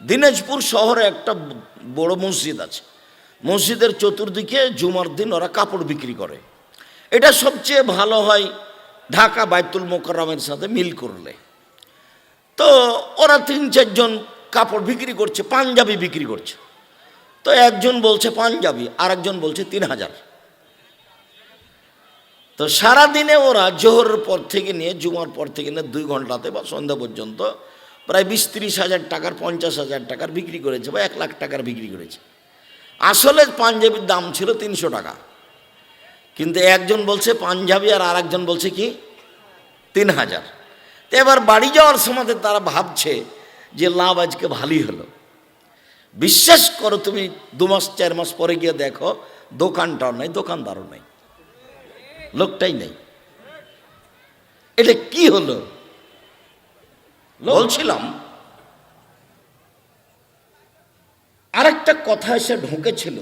দিনাজপুর শহরে একটা বড় মসজিদ আছে। মসজিদের চতুর্দিকে জুমার দিন ওরা কাপড় বিক্রি করে। এটা সবচেয়ে ভালো হয় ঢাকা বাইতুল মোকাররমের সাথে মিল করলে। তো ওরা তিন চারজন কাপড় বিক্রি করছে, পাঞ্জাবি বিক্রি করছে। তো একজন বলছে পাঞ্জাবি আর একজন বলছে তিন হাজার। তো সারাদিনে ওরা জোহরের পর থেকে নিয়ে জুমার পর থেকে নিয়ে দুই ঘন্টাতে বা সন্ধ্যা পর্যন্ত প্রায় বিশ তিরিশ হাজার টাকার, পঞ্চাশ হাজার টাকার বিক্রি করেছে বা এক লাখ টাকার বিক্রি করেছে। আসলে পাঞ্জাবির দাম ছিল তিনশো টাকা। কিন্তু একজন বলছে পাঞ্জাবি আর আরেকজন বলছে কি? তিন হাজার। তো এবার বাড়ি যাওয়ার সময় তারা ভাবছে যে লাভ আজকে ভালোই হলো। বিশ্বাস করো তুমি, দু মাস, চার মাস পরে গিয়ে দেখো দোকানটাও নেই, দোকানদারও নেই। লোকটাই নেই। এটা কি হলো? বলছিলাম, আরেকটা কথা এসে ঢুকেছিল।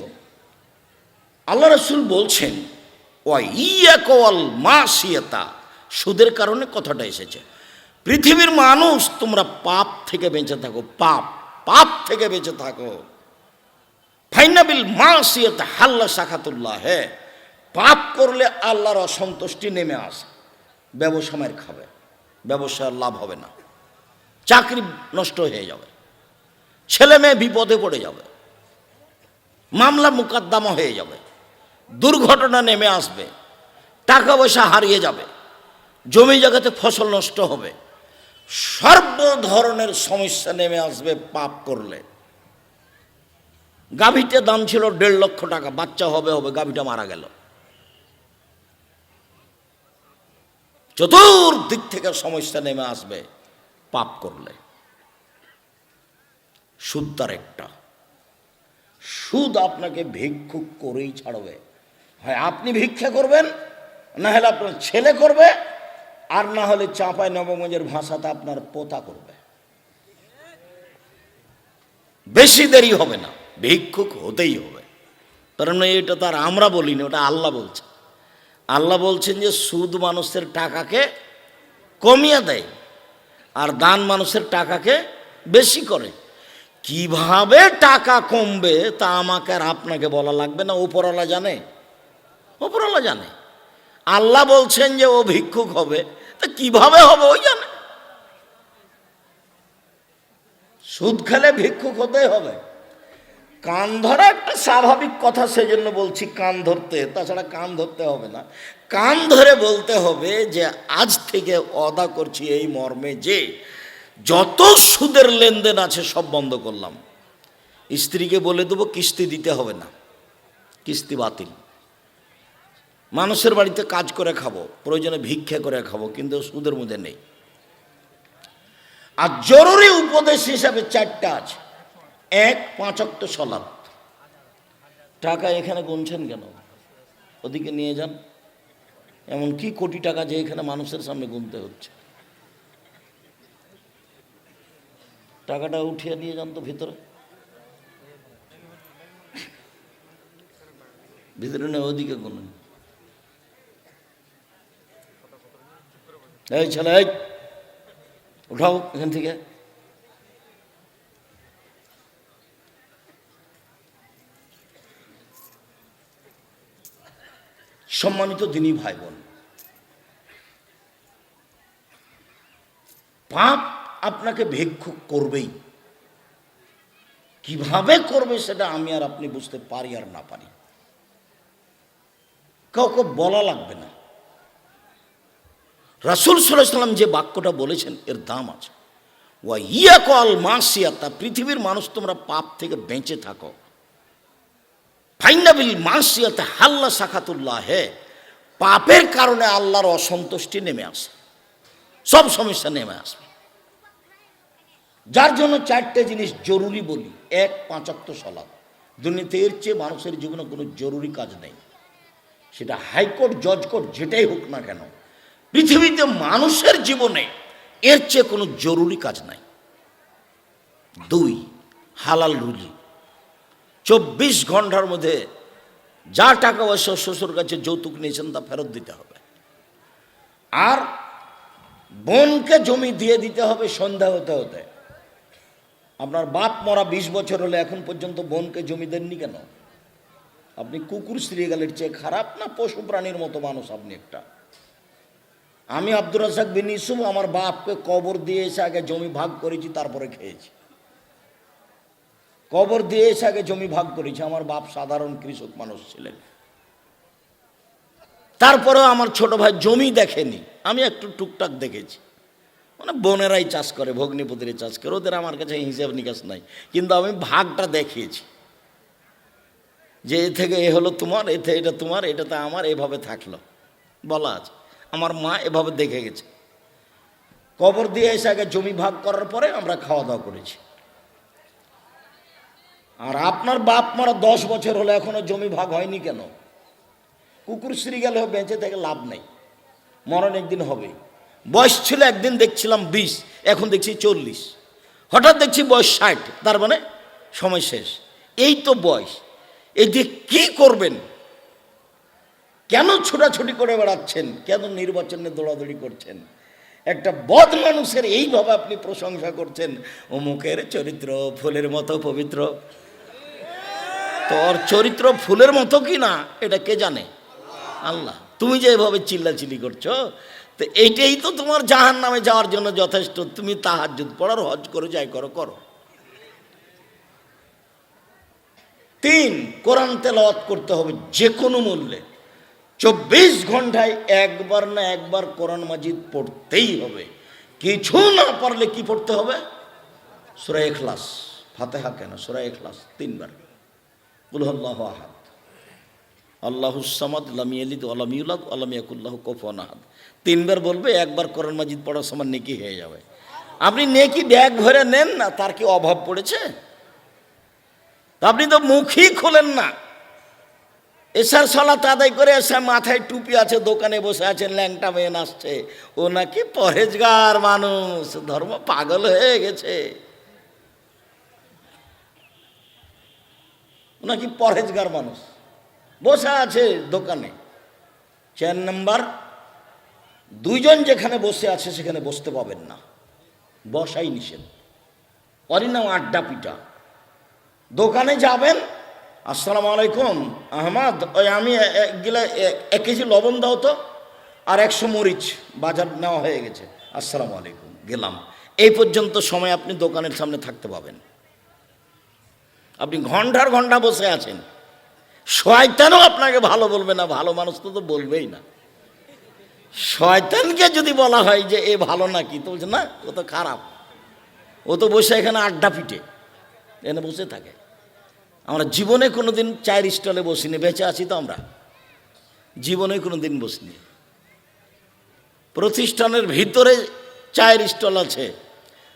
আল্লাহ রসুল বলছেন সুদের কারণে কথাটা এসেছে। পৃথিবীর মানুষ, তোমরা পাপ থেকে বেঁচে থাকো, পাপ পাপ থেকে বেঁচে থাকো। ফাইনাবিল মা সিয়তা হাল্লা সাখাতুল্লাহ। হে, পাপ করলে আল্লাহর অসন্তুষ্টি নেমে আসে। ব্যবসা মার খাবে ব্যবসার লাভ হবে না। চাকরি নষ্ট হয়ে যাবে। ছেলে মেয়ে বিপদে পড়ে যাবে। মামলা মোকদ্দমা হয়ে যাবে। দুর্ঘটনা নেমে আসবে। টাকা পয়সা হারিয়ে যাবে। জমি জায়গাতে ফসল নষ্ট হবে। সর্ব ধরনের সমস্যা নেমে আসবে পাপ করলে। গাভীতে দাম ছিল দেড় লক্ষ টাকা, বাচ্চা হবে হবে, গাভীটা মারা গেল। চতুর্দিক থেকে সমস্যা নেমে আসবে। পাপ করলে। সুদ তার একটা। সুদ আপনাকে ভিক্ষুক করেই ছাড়বে। হয় আপনি ভিক্ষা করবেন, না হলে আপনার ছেলে করবে, আর না হলে চাঁপাই নবগঞ্জের ভাষাতে আপনার পোতা করবে। বেশি দেরি হবে না, ভিক্ষুক হতেই হবে। কারণ এটা তার আমরা বলিনি, ওটা আল্লাহ বলছে আল্লাহ বলছেন যে সুদ মানুষের টাকাকে কমিয়ে দেয়। আর দান মানুষের টাকাকে বেশি করে। কীভাবে টাকা কমবে তা আমাকে আর আপনাকে বলা লাগবে না ওপরওয়ালা জানে। ওপরওয়ালা জানে। আল্লাহ বলছেন যে ও ভিক্ষুক হবে, তা কীভাবে হবে ওই জানে। সুদ খেলে ভিক্ষুক হতে হবে। কান ধরা একটা স্বাভাবিক কথা, সেজন্য বলছি কান ধরতে। তাছাড়া কান ধরতে হবে না। কান ধরে বলতে হবে যে আজ থেকে অদা করছি এই মর্মে যে যত সুদের লেনদেন আছে সব বন্ধ করলাম। স্ত্রীকে বলে দেবো, কিস্তি দিতে হবে না। কিস্তি বাতিল। মানুষের বাড়িতে কাজ করে খাব, প্রয়োজনে ভিক্ষা করে খাব, কিন্তু সুদের মধ্যে নেই। আর জরুরি উপদেশ হিসাবে চারটা আছে। এক পাঁচক্ত সলাপ টাকা এখানে গুনছেন কেন? ওদিকে নিয়ে যান। এমন কি কোটি টাকা যে এখানে মানুষের সামনে গুনতে হচ্ছে। টাকাটা উঠিয়ে নিয়ে যান তো ভিতরে। ভিতরে না ওদিকে গুনুন। এই ছেলে উঠাও এখান থেকে। সম্মানিত দিনী ভাই বোন পাপ আপনাকে ভিক্ষুক করবেই। কীভাবে করবে সেটা আমি আর আপনি বুঝতে পারি আর না পারি। কাউকে বলা লাগবে না। রাসুল সাল্লাম যে বাক্যটা বলেছেন, এর দাম আছে। ওয়া ইয়া কল মাসিয়াতা, পৃথিবীর মানুষ তোমরা পাপ থেকে বেঁচে থাকো। ফাইনাবিল মাসিয়াতে হাল্লা সাখাতুল্লাহ হে পাপের কারণে আল্লাহর অসন্তুষ্টি নেমে আসে। সব সমস্যা নেমে আসবে। যার জন্য চারটে জিনিস জরুরি বলি। এক পাঁচাত্ত সলাপ দুর্নীতি এর চেয়ে মানুষের জীবনে কোনো জরুরি কাজ নেই। সেটা হাইকোর্ট জজ কোর্ট, যেটাই হোক না কেন, পৃথিবীতে মানুষের জীবনে এর চেয়ে কোনো জরুরি কাজ নাই। দুই, হালাল রুজি। চব্বিশ ঘণ্টার মধ্যে যা টাকা পয়সা শ্বশুর কাছে যৌতুক নিয়েছেন তা ফেরত দিতে হবে। আর বোনকে জমি দিয়ে দিতে হবে সন্ধ্যা হতে হতে। আপনার বাপ মরা বিশ বছর হলে এখন পর্যন্ত বোনকে জমি দেননি কেন? আপনি কুকুর শ্রীগালের চেয়ে খারাপ না পশু প্রাণীর মতো মানুষ আপনি একটা? আমি আব্দুর রাজাক বিন ইসুফ আমার বাপকে কবর দিয়ে এসে আগে জমি ভাগ করেছি, তারপরে খেয়েছি। কবর দিয়ে এসে আগে জমি ভাগ করেছি। আমার বাপ সাধারণ কৃষক মানুষ ছিলেন। তারপরেও আমার ছোট ভাই জমি দেখেনি। আমি একটু টুকটাক দেখেছি। মানে বোনেরাই চাষ করে, ভগ্নিপতিরে চাষ করে। ওদের আমার কাছে হিসাব নিকাশ নাই। কিন্তু আমি ভাগটা দেখিয়েছি। যে এ থেকে এ হলো তোমার এতে এটা তোমার এটাতে আমার, এভাবে থাকল। বলা আছে। আমার মা এভাবে দেখে গেছে। কবর দিয়ে এসে আগে জমি ভাগ করার পরে আমরা খাওয়া দাওয়া করেছি। আর আপনার বাপ মারা দশ বছর হলে, এখনও জমি ভাগ হয়নি কেন? কুকুর শ্রী গেলে বেঁচে থেকে লাভ নেই। মরণ একদিন হবে। বয়স ছিল একদিন, দেখছিলাম বিশ, এখন দেখছি চল্লিশ। হঠাৎ দেখছি বয়স ষাট, তার মানে সময় শেষ। এই তো বয়স। এই যে কি করবেন? কেন ছোটাছুটি করে বেড়াচ্ছেন? কেন নির্বাচনে দৌড়াদৌড়ি করছেন? একটা বদ মানুষের এইভাবে আপনি প্রশংসা করছেন, অমুকের চরিত্র, ফুলের মতো পবিত্র। তোর চরিত্র ফুলের মতো কি না, এটা কে জানে? আল্লাহ, তুমি যে এভাবে চিল্লাচিল্লি করছ, তো এইটাই তো তোমার জাহান নামে যাওয়ার জন্য যথেষ্ট। তুমি তাহার পড়ার, হজ করে, যাই করো করো। তিন, কোরআন তেলাওয়াত করতে হবে যে কোনো মূল্যে। চব্বিশ ঘন্টায় একবার না একবার কোরআন মাজিদ পড়তেই হবে। কিছু না পারলে কি পড়তে হবে? সুরা এখলাস ফাতেহা কেন? সুরা এখলাস তিনবার। তিনবার বলবে, একবার কোরআন মাজিদ পড়ার সময় নেকি হয়ে যাবে। আপনি নেকি ব্যাগ ভরে নেন না, তার কি অভাব পড়েছে? আপনি তো মুখই খোলেন না। এসার সলাত আদায় করে এসে মাথায় টুপি আছে, দোকানে বসে আছেন ল্যাংটা মেয়ে নাচছে। ও নাকি পরেজগার মানুষ, ধর্ম পাগল হয়ে গেছে। নাকি পরেজগার মানুষ। বসে আছে দোকানে। চার নাম্বার দুইজন যেখানে বসে আছে সেখানে বসতে পাবেন না। বসাই নিষেধ। ওরই নাম আড্ডা পিটা। দোকানে যাবেন, আসসালামু আলাইকুম, আহমদ, ওই আমি গিলা এক কেজি লবণ দাও তো, আর একশো মরিচ বাজার নেওয়া হয়ে গেছে। আসসালামু আলাইকুম, গেলাম। এই পর্যন্ত সময় আপনি দোকানের সামনে থাকতে পাবেন। আপনি ঘণ্টার ঘণ্টা বসে আছেন। শয়তানও আপনাকে ভালো বলবে না, ভালো মানুষ তো তো বলবেই না। শয়তানকে যদি বলা হয় যে এ ভালো নাকি তো বলছে, না, ও তো খারাপ। ও তো বসে এখানে আড্ডা পিটে, এখানে বসে থাকে। আমরা জীবনে কোনো দিন চায়ের স্টলে বসিনি, বেঁচে আছি তো আমরা। জীবনে কোনো দিন বসিনি। প্রতিষ্ঠানের ভিতরে চায়ের স্টল আছে।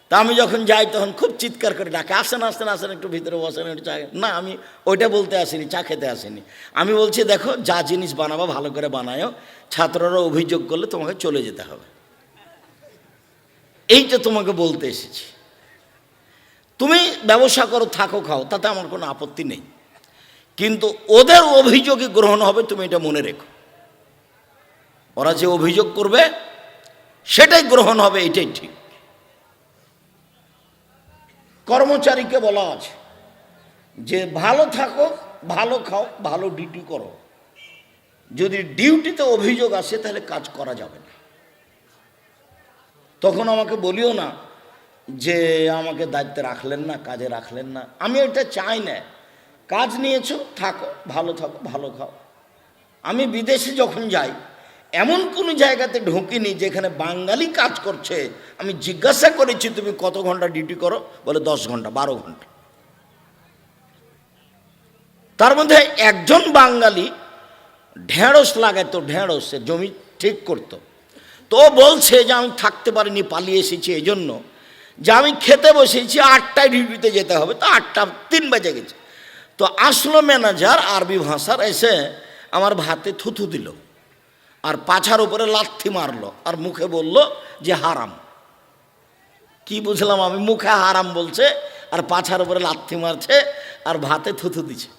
তা আমি যখন যাই তখন খুব চিৎকার করে ডাকে, আসেন আসেন আসেন, একটু ভিতরে বসেন, একটু চা না, আমি ওইটা বলতে আসিনি, চা খেতে আসিনি। আমি বলছি, দেখো, যা জিনিস বানাবো, ভালো করে বানায়ও ছাত্ররা অভিযোগ করলে তোমাকে চলে যেতে হবে। এই এইটা তোমাকে বলতে এসেছি। তুমি ব্যবসা করো, থাকো, খাও, তাতে আমার কোনো আপত্তি নেই। কিন্তু ওদের অভিযোগই গ্রহণ হবে, তুমি এটা মনে রেখো। ওরা যে অভিযোগ করবে, সেটাই গ্রহণ হবে, এটাই ঠিক। কর্মচারীকে বলা আছে, যে ভালো থাকো, ভালো খাও, ভালো ডিউটি করো। যদি ডিউটিতে অভিযোগ আসে, তাহলে কাজ করা যাবে না। তখন আমাকে বলিও না যে, আমাকে দায়িত্বে রাখলেন না, কাজে রাখলেন না। আমি এটা চাই না। কাজ নিয়েছো, থাকো, ভালো থাকো, ভালো খাও। আমি বিদেশে যখন যাই এমন কোনো জায়গাতে ঢুকিনি যেখানে বাঙালি কাজ করছে? আমি জিজ্ঞাসা করেছি, তুমি কত ঘণ্টা ডিউটি করো? বলে, দশ ঘণ্টা, বারো ঘণ্টা। তার মধ্যে একজন বাঙালি ঢেঁড়স লাগাইতো, ঢেঁড়স জমি ঠিক করতো। তো বলছে যে, আমি থাকতে পারিনি, পালিয়ে এসেছি এই জন্য যে আমি খেতে বসেছি, আটটায় ডিউটিতে যেতে হবে। তো আটটা, তিন বাজে গেছে। তো আসলো ম্যানেজার, আরবি ভাষার এসে আমার ভাতে থুথু দিল। আর পাছার উপরে লাথি মারলো আর মুখে বলল যে হারাম। কি বুঝলাম আমি? মুখে হারাম বলছে আর পাছার উপরে লাথি মারছে আর ভাতে থুথু দিছে।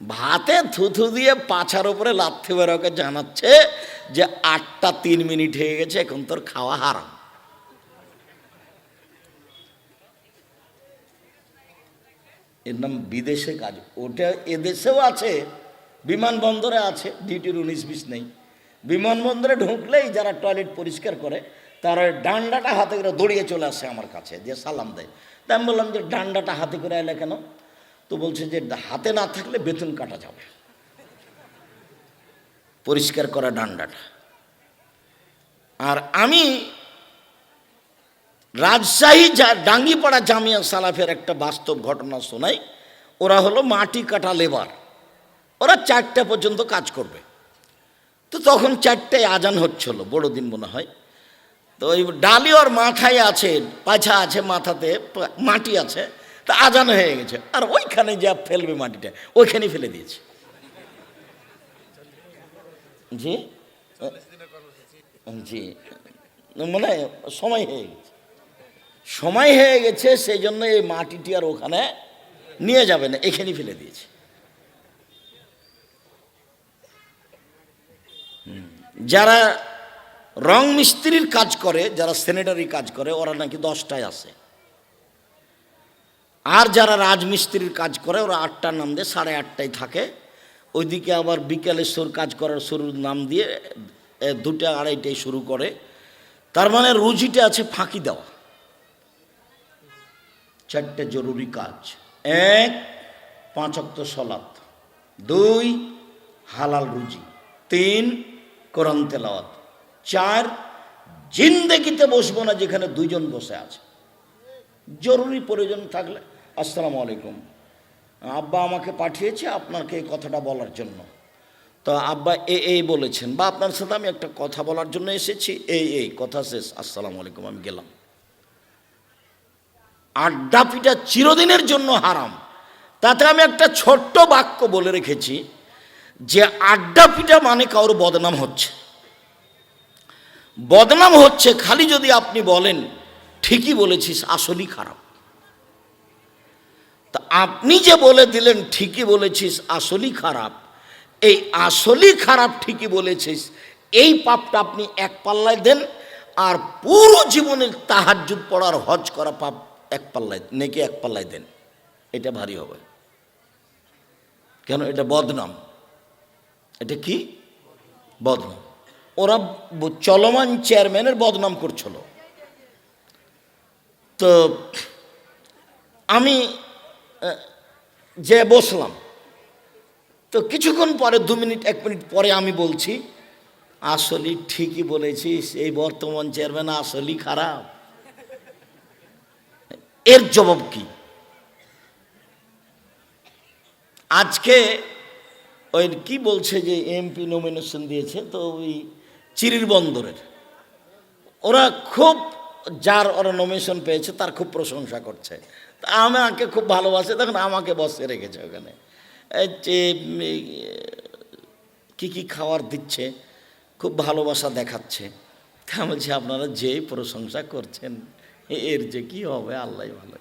ভাতে থুথু দিয়ে পাছার উপরে লাথি মেরে ওকে জানাচ্ছে যে আটটা তিন মিনিট হয়ে গেছে, এখন তোর খাওয়া হারাম। এর নাম বিদেশে কাজ। ওটা এদেশেও আছে, বিমানবন্দরে আছে ডিউটির উনিশ বিশ নেই। বিমানবন্দরে ঢুকলেই যারা টয়লেট পরিষ্কার করে, তারা ডান্ডাটা হাতে করে দৌড়িয়ে চলে আসে আমার কাছে যে সালাম দেয়। তা আমি বললাম যে, ডান্ডাটা হাতে করে এলে কেন? তো বলছে যে, হাতে না থাকলে বেতন কাটা যাবে। পরিষ্কার করা ডান্ডাটা। আর আমি রাজশাহী যা- ডাঙ্গিপাড়া জামিয়া সালাফের একটা বাস্তব ঘটনা শোনাই। ওরা হলো মাটি কাটা লেবার। ওরা চারটা পর্যন্ত কাজ করবে। তো তখন চারটায় আজান হচ্ছিল বড়দিন মনে হয়। তো ওই ডালি ওর মাথায় আছে, পাছা আছে মাথাতে, মাটি আছে, তা আজান হয়ে গেছে। আর ওইখানে যা ফেলবে মাটিটা, ওইখানেই ফেলে দিয়েছে। জি? জি। মানে সময় হয়ে গেছে। সময় হয়ে গেছে, সেই জন্য এই মাটিটি আর ওখানে নিয়ে যাবে না, এখানেই ফেলে দিয়েছে। যারা রং মিস্ত্রির কাজ করে, যারা সেনেটারি কাজ করে, ওরা নাকি দশটায় আসে। আর যারা রাজমিস্ত্রির কাজ করে, ওরা আটটার নাম দিয়ে সাড়ে আটটায় থাকে। ওইদিকে আবার বিকেলে সুর কাজ করার শুরুর নাম দিয়ে দুটা আড়াইটায় শুরু করে। তার মানে রুজিটা আছে ফাঁকি দেওয়া। চারটে জরুরি কাজ। এক, পাঁচ অক্ত দুই, হালাল রুজি। তিন কোরআন তেলাওয়াত। চার, জিন্দেগিতে বসবো না যেখানে দুইজন বসে আছে। জরুরি প্রয়োজন থাকলে, আসসালামু আলাইকুম। আব্বা আমাকে পাঠিয়েছে আপনাকে এই কথাটা বলার জন্য। তো আব্বা এ, এই বলেছেন, বা আপনার সাথে আমি একটা কথা বলার জন্য এসেছি। এই এই, কথা শেষ, আসসালামু আলাইকুম, আমি গেলাম। আড্ডা পিটা চিরদিনের জন্য হারাম। তাতে আমি একটা ছোট্ট বাক্য বলে রেখেছি। যে আড্ডা পিটা মানে কারোর বদনাম হচ্ছে। বদনাম হচ্ছে খালি যদি আপনি বলেন, ঠিকই বলেছিস, আসলেই খারাপ। তা আপনি যে বলে দিলেন, ঠিকই বলেছিস, আসলেই খারাপ। এই আসলেই খারাপ, ঠিকই বলেছিস, এই পাপটা আপনি এক পাল্লায় দেন আর পুরো জীবনের তাহাজ্জুদ পড়ার হজ করা পাপ এক পাল্লায়, নেকি এক পাল্লায় দেন। এটা ভারী হবে। কেন? এটা বদনাম। এটা কি? বদনাম। ওরা চলমান চেয়ারম্যানের বদনাম করছিল। তো আমি যে বসলাম, তো কিছুক্ষণ পরে, দু মিনিট, এক মিনিট পরে আমি বলছি, আসলে ঠিকই বলেছিস, এই বর্তমান চেয়ারম্যান আসলেই খারাপ। এর জবাব কি? আজকে ওই কি বলছে যে এমপি নমিনেশন দিয়েছে? তো ওই চিরির বন্দরের। ওরা খুব, যার ওরা নমিনেশন পেয়েছে, তার খুব প্রশংসা করছে। আমাকে খুব ভালোবাসে। তখন আমাকে বসে রেখেছে ওখানে। যে কী কী খাবার দিচ্ছে, খুব ভালোবাসা দেখাচ্ছে। তা বলছি, আপনারা যেই প্রশংসা করছেন, এর যে কি হবে? আল্লাহ ভালো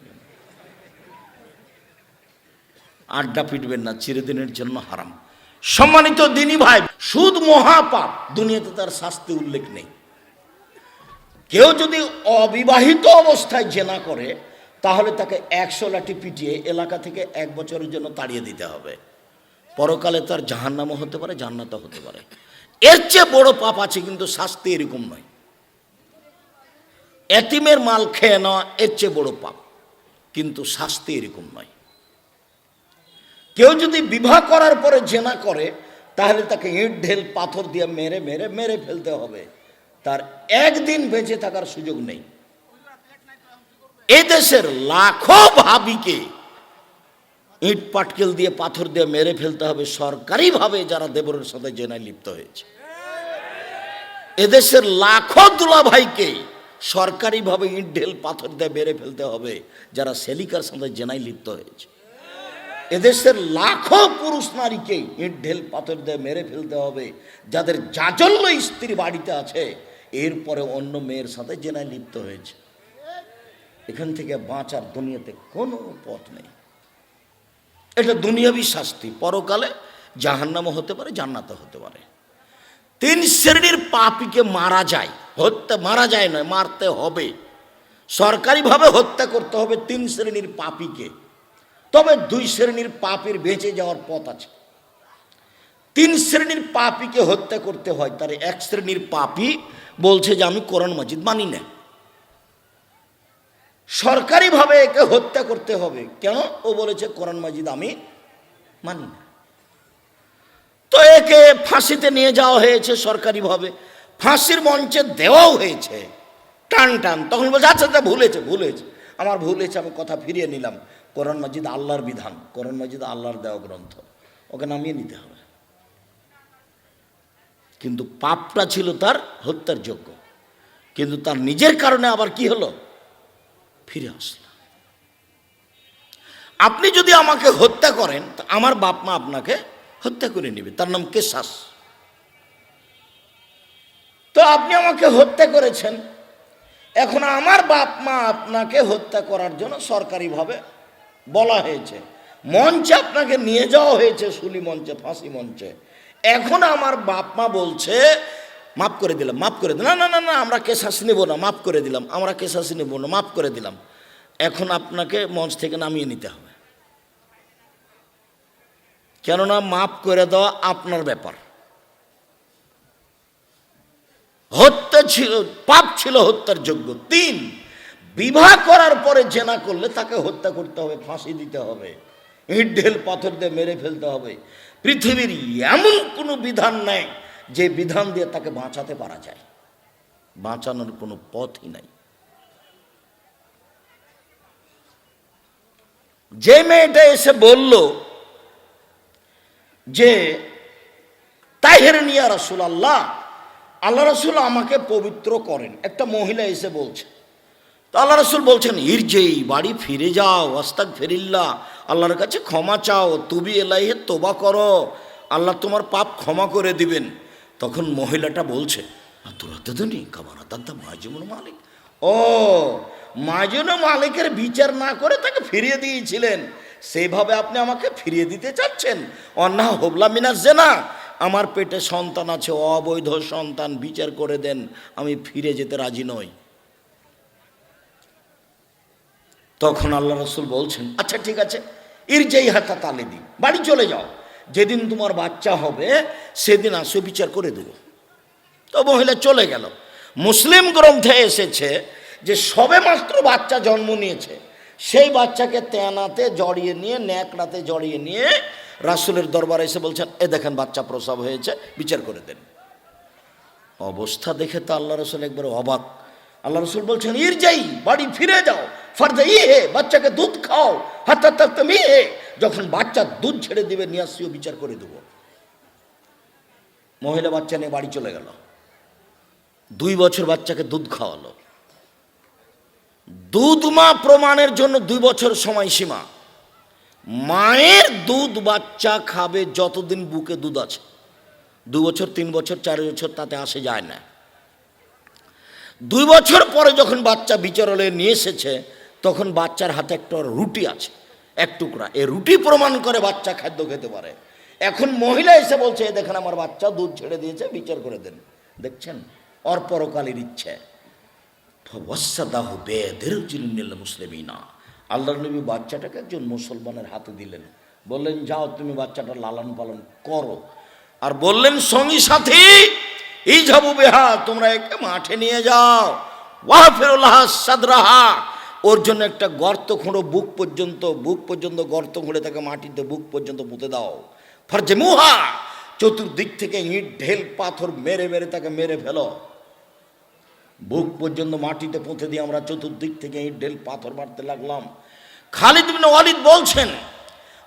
আড্ডা পিটবেন না, চিরদিনের জন্য হারাম। সম্মানিত দিনী ভাই, সুদ মহাপাপ, দুনিয়াতে তার শাস্তি উল্লেখ নেই। কেউ যদি অবিবাহিত অবস্থায় জেনা করে, তাহলে তাকে একশো লাঠি পিটিয়ে এলাকা থেকে এক বছরের জন্য তাড়িয়ে দিতে হবে। পরকালে তার জাহান্নামও হতে পারে, জান্নাতও হতে পারে। এর চেয়ে বড় পাপ আছে কিন্তু শাস্তি এরকম নয়। এতিমের মাল খেয়ে নেওয়া এর চেয়ে বড় পাপ, কিন্তু শাস্তি এরকম নয়। কেউ যদি বিবাহ করার পরে জেনা করে, তাহলে তাকে ইট, ঢেল, পাথর দিয়ে মেরে মেরে মেরে ফেলতে হবে। তার একদিন বেঁচে থাকার সুযোগ নেই। এদেশের লাখো ভাবিকে ইট, পাটকেল দিয়ে, পাথর দিয়ে মেরে ফেলতে হবে সরকারিভাবে, যারা দেবরের সাথে জেনায় লিপ্ত হয়েছে। এদেশের লাখো দুলাভাইকে সরকারিভাবে ইট, ঢেল, পাথর দিয়ে মেরে ফেলতে হবে, যারা সেলিকার সাথে জেনায় লিপ্ত হয়েছে। এদেশের লাখো পুরুষ নারীকে ইট ঢেল পাথর দিয়ে মেরে ফেলতে হবে, যাদের জাজল্য স্ত্রী বাড়িতে আছে। এরপরে অন্য মেয়ের সাথে জেনায় লিপ্ত হয়েছে। এখান থেকে বাঁচার দুনিয়াতে কোনো পথ নেই। এটা দুনিয়াবি শাস্তি। পরকালে জাহান্নামও হতে পারে, জান্নাতও হতে পারে। তিন শ্রেণির পাপীকে মারা যায়। হত্যা, মারা যায় নয়, মারতে হবে। সরকারিভাবে হত্যা করতে হবে তিন শ্রেণির পাপীকে। তবে দুই শ্রেণির পাপের বেঁচে যাওয়ার পথ আছে। তিন শ্রেণির পাপীকে হত্যা করতে হয়, তার এক শ্রেণির পাপী বলছে যে, আমি কোরআন মাজিদ মানি না। সরকারিভাবে একে হত্যা করতে হবে। কেন? ও বলেছে, কোরআন মাজিদ আমি মানি না। তো একে ফাঁসিতে নিয়ে যাওয়া হয়েছে সরকারিভাবে। ফাঁসির মঞ্চে দেওয়াও হয়েছে। টান টান। তখন বলছে আচ্ছা আচ্ছা ভুলেছে ভুলেছে আমার ভুল হয়েছে, আমি কথা ফিরিয়ে নিলাম। কোরআন মাজিদ আল্লাহর বিধান, কোরআন মাজিদ আল্লাহর দেওয়া গ্রন্থ ওকে নামিয়ে নিতে হবে। কিন্তু পাপটা ছিল তার হত্যার যোগ্য। কিন্তু তার নিজের কারণে আবার কি হলো? ফিরে আসলো। আপনি যদি আমাকে হত্যা করেন, তা আমার বাপ মা আপনাকে হত্যা করে নেবে। তার নাম কেশাস। তো আপনি আমাকে হত্যা করেছেন। এখন আমার বাপ মা আপনাকে হত্যা করার জন্য সরকারিভাবে বলা হয়েছে। মঞ্চে আপনাকে নিয়ে যাওয়া হয়েছে শুলি মঞ্চে, ফাঁসি মঞ্চে। এখন আমার বাপ মা বলছে, মাফ করে দিলাম, মাফ করে দিলাম। না না না আমরা কেশাস নেব না, মাফ করে দিলাম, আমরা কেশাস নেব না, মাফ করে দিলাম। এখন আপনাকে মঞ্চ থেকে নামিয়ে নিতে হবে। কেননা মাফ করে দেওয়া আপনার ব্যাপার। হত্যা ছিল, পাপ ছিল হত্যার যোগ্য। তিন বিবাহ করার পরে জেনা করলে তাকে হত্যা করতে হবে, ফাঁসি দিতে হবে। ইট, ঢেল, পাথর দিয়ে মেরে ফেলতে হবে। পৃথিবীর এমন কোনো বিধান নেই যে বিধান দিয়ে তাকে বাঁচাতে পারা যায়। বাঁচানোর কোনো পথই নাই। যে মেয়েটা এসে বলল যে তাহের নিয়া রসুল আল্লাহ আল্লাহ রসুল আমাকে পবিত্র করেন। একটা মহিলা এসে বলছে তো আল্লাহ রসুল বলছেন ইরজেই বাড়ি ফিরে যাও আস্তাক ফেরিল্লা আল্লাহর কাছে ক্ষমা চাও, তুবি এলাইহে তোবা করো। আল্লাহ তোমার পাপ ক্ষমা করে দিবেন। তখন মহিলাটা বলছে তোরা তো নি কামারা দাদা মালিক। ও মাজিন মালিকের বিচার না করে তাকে ফিরিয়ে দিয়েছিলেন। সেইভাবে আপনি আমাকে ফিরিয়ে দিতে চাচ্ছেন? অন্না হোবলা মিনাস জেনা। আমার পেটে সন্তান আছে, অবৈধ সন্তান, বিচার করে দেন। আমি ফিরে যেতে রাজি নই। তখন আল্লাহ রসুল বলছেন আচ্ছা ঠিক আছে, ইরজাই হাতা তালে দিই বাড়ি চলে যাও। যেদিন তোমার বাচ্চা হবে, সেদিন আসো, বিচার করে দেব। তো মহিলা চলে গেল। মুসলিম গ্রন্থে এসেছে যে সবে মাত্র বাচ্চা জন্ম নিয়েছে, সেই বাচ্চাকে তেনাতে জড়িয়ে নিয়ে, ন্যাকড়াতে জড়িয়ে নিয়ে রাসুলের দরবারে এসে বলছেন, এ দেখেন, বাচ্চা প্রসব হয়েছে, বিচার করে দেন। অবস্থা দেখে তো আল্লাহ রসুল একবার অবাক। আল্লাহ রসুল বলছেন ইর যাই বাড়ি ফিরে যাও ফার্জা ই হে, বাচ্চাকে দুধ খাও হাত তুমি হে। যখন বাচ্চা দুধ ছেড়ে দিবে নিয়ে আসিও বিচার করে দেবো। মহিলা বাচ্চা নিয়ে বাড়ি চলে গেল। দুই বছর বাচ্চাকে দুধ খাওয়ালো। দুধ মা প্রমাণের জন্য দুই বছর সময়সীমা মায়ের দুধ বাচ্চা খাবে যতদিন বুকে দুধ আছে। দু বছর, তিন বছর, চার বছর তাতে আসে যায় না। দুই বছর পরে যখন বাচ্চা বিচারালয়ে নিয়ে এসেছে তখন বাচ্চার হাতে একটা রুটি আছে, এক টুকরা। এ রুটি প্রমাণ করে বাচ্চা খাদ্য খেতে পারে। এখন মহিলা এসে বলছে, "এই দেখেন আমার বাচ্চা, দুধ ছেড়ে দিয়েছে, বিচার করে দেন। দেখছেন? অর পরকালের ইচ্ছে বেদের মুসলিমিনা। আল্লাহ নবী বাচ্চাটাকে একজন মুসলমানের হাতে দিলেন। বললেন, যাও, তুমি বাচ্চাটা লালন পালন করো। আর বললেন, সঙ্গী সাথী বেহা, তোমরা একে মাঠে নিয়ে যাও। ওয়াহ ফেরুল্লাহ সাদরাহা। ওর জন্য একটা গর্ত খুঁড়ো, বুক পর্যন্ত বুক পর্যন্ত গর্ত খুঁড়ে তাকে মাটিতে বুক পর্যন্ত পুঁতে দাও। ফরজে মুহা! চতুর্দিক থেকে ইট, ঢেল, পাথর মেরে মেরে তাকে মেরে ফেলো। বুক পর্যন্ত মাটিতে পুঁতে দিয়ে আমরা চতুর্দিক থেকে ইট, ঢেল, পাথর মারতে লাগলাম। খালিদ বিন ওয়ালিদ বলছেন,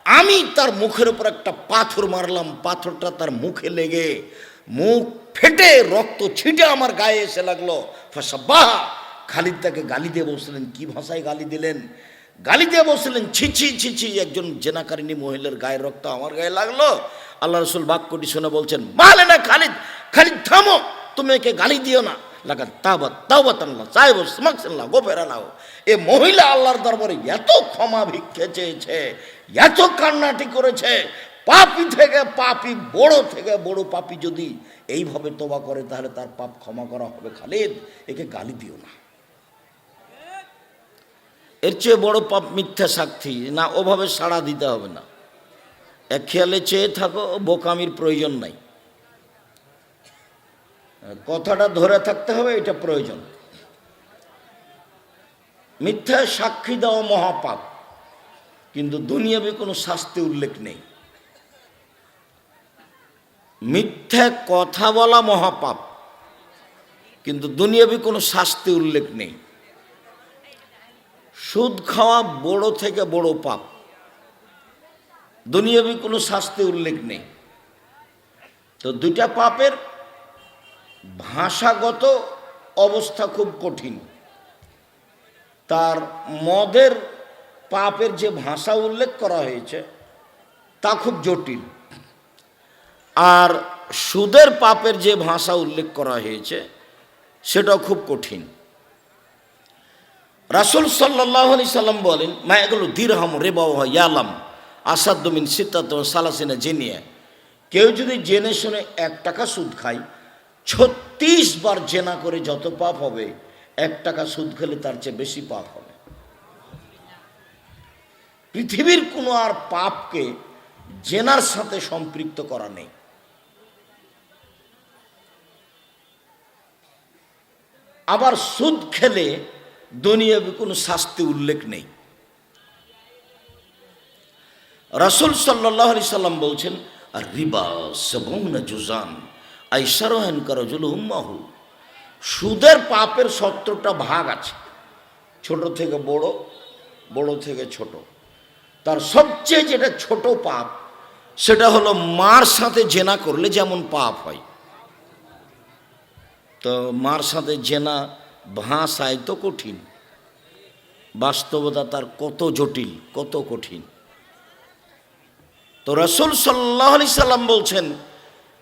আমি তার মুখের উপর একটা পাথর মারলাম, পাথরটা তার মুখে লেগে মুখ ফেটে রক্ত ছিটে আমার গায়ে এসে লাগল। বাহ খালিদ তাকে গালি দিয়ে বসলেন কি ভাষায় গালি দিলেন? গালি দিয়ে বসলেন ছিছি ছিছি একজন জেনাকারিনী মহিলার গায়ের রক্ত আমার গায়ে লাগল। আল্লাহ রসুল বাক্যটি শুনে বলছেন, মালে না খালিদ খালিদ থামো, তুমি একে গালি দিও না। লাগা তাবাত, তাওবাত আল্লাহ সাহেব সমাকসাল্লাহ গোপের আল্লাহ এ মহিলা আল্লাহর দরবারে এত ক্ষমা ভিক্ষে চেয়েছে, এত কান্নাটি করেছে, পাপি থেকে পাপি, বড় থেকে বড় পাপি যদি এইভাবে তোবা করে, তাহলে তার পাপ ক্ষমা করা হবে। খালিদ, একে গালি দিও না। এর চেয়ে বড় পাপ মিথ্যা সাক্ষী। না, ওভাবে সাড়া দিতে হবে না। এক খেয়ালে চেয়ে থাকো, বোকামির প্রয়োজন নাই। কথাটা ধরে থাকতে হবে, এটা প্রয়োজন। মিথ্যা সাক্ষী দেওয়া মহাপাপ, কিন্তু দুনিয়াবে কোনো শাস্তি উল্লেখ নেই। মিথ্যা কথা বলা মহাপাপ, কিন্তু দুনিয়াবি কোনো শাস্তি উল্লেখ নেই। সুদ খাওয়া বড় থেকে বড় পাপ। দুনিয়াবি কোনো শাস্তি উল্লেখ নেই। তো দুইটা পাপের ভাষাগত অবস্থা খুব কঠিন। তার মদের পাপের যে ভাষা উল্লেখ করা হয়েছে, তা খুব জটিল। আর সুদের পাপের যে ভাষা উল্লেখ করা হয়েছে, সেটাও খুব কঠিন। রাসুল সাল্লাহ আলি সাল্লাম বলেন মা এগুলো দিরহাম রেবাও ইয়ালাম আসাদ্দমিন সিদ্ধাত সালাসিনা জেনিয়া। কেউ যদি জেনে শুনে এক টাকা সুদ খায়, ছত্রিশ বার জেনা করে যত পাপ হবে, এক টাকা সুদ খেলে তার চেয়ে বেশি পাপ হবে। পৃথিবীর কোনো আর পাপকে জেনার সাথে সম্পৃক্ত করা নেই। আবার সুদ খেলে দুনিয়াবি কোনো শাস্তি উল্লেখ নেই। রাসুল সাল্লাহ আলি সাল্লাম বলছেন আর রিবা সবনা জুজান আইসারোহেন করজুল সুদের পাপের সত্তরটা ভাগ আছে, ছোট থেকে বড় বড় থেকে ছোট। তার সবচেয়ে যেটা ছোট পাপ, সেটা হলো মার সাথে জেনা করলে যেমন পাপ হয়। তো মার সাথে জেনা ভাষায় তো কঠিন। বাস্তবতা তার কত জটিল, কত কঠিন। তো রসুল সাল্লাহ আলি সাল্লাম বলছেন,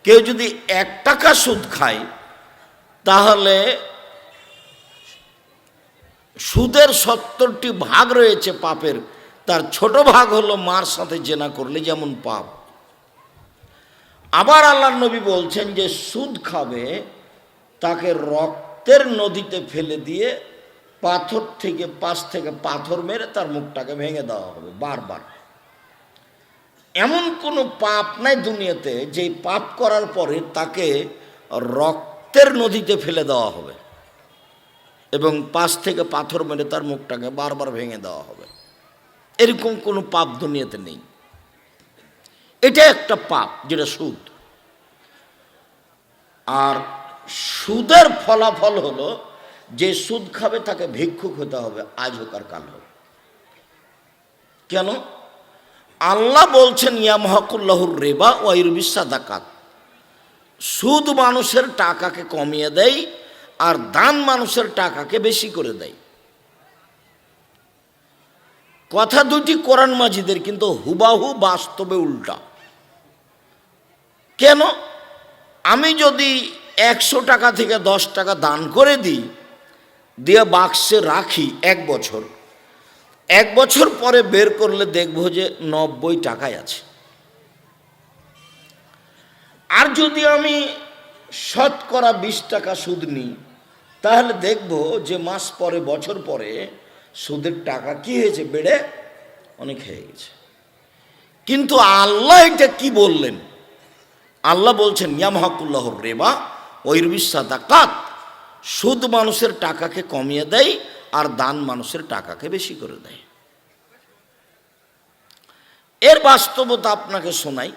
কেউ যদি এক টাকা সুদ খায়, তাহলে সুদের সত্তরটি ভাগ রয়েছে পাপের, তার ছোট ভাগ হলো মার সাথে জেনা করলে যেমন পাপ। আবার আল্লাহ নবী বলছেন যে সুদ খাবে, তাকে রক্তের নদীতে ফেলে দিয়ে পাথর থেকে পাশ থেকে পাথর মেরে তার মুখটাকে ভেঙে দেওয়া হবে বারবার। এমন কোনো পাপ নাই দুনিয়াতে যে পাপ করার পরে তাকে রক্তের নদীতে ফেলে দেওয়া হবে এবং পাশ থেকে পাথর মেরে তার মুখটাকে বারবার ভেঙে দেওয়া হবে। এরকম কোনো পাপ দুনিয়াতে নেই। এটা একটা পাপ, যেটা সুদ। আর সুদের ফলাফল হলো, যে সুদ খাবে তাকে ভিক্ষুক হতে হবে, আজ হোক আর কাল হোক। কেন? আল্লাহ বলছেন ইয়ামহকুল্লাহুর রেবা ও ওয়াইরবিসা দাকাত সুদ মানুষের টাকাকে কমিয়ে দেয় আর দান মানুষের টাকাকে বেশি করে দেয়। কথা দুটি কোরআন মাজিদের, কিন্তু হুবাহু বাস্তবে উল্টা। কেন? আমি যদি একশো টাকা থেকে দশ টাকা দান করে দিই, দিয়ে বাক্সে রাখি এক বছর। এক বছর পরে বের করলে দেখব যে নব্বই টাকায় আছে। আর যদি আমি শতকরা বিশ টাকা সুদ নিই, তাহলে দেখব যে মাস পরে, বছর পরে সুদের টাকা কি হয়েছে, বেড়ে অনেক হয়ে গেছে। কিন্তু আল্লাহ এটা কি বললেন? আল্লাহ বলছেন ইয়ামহাকুল্লাহ রেবা ঐরবিসাদা কাত সুদ মানুষের টাকাকে কমিয়ে দেয় আর দান মানুষের টাকাকে বেশি করে দেয়। এর বাস্তবতা আপনাকে শোনাই।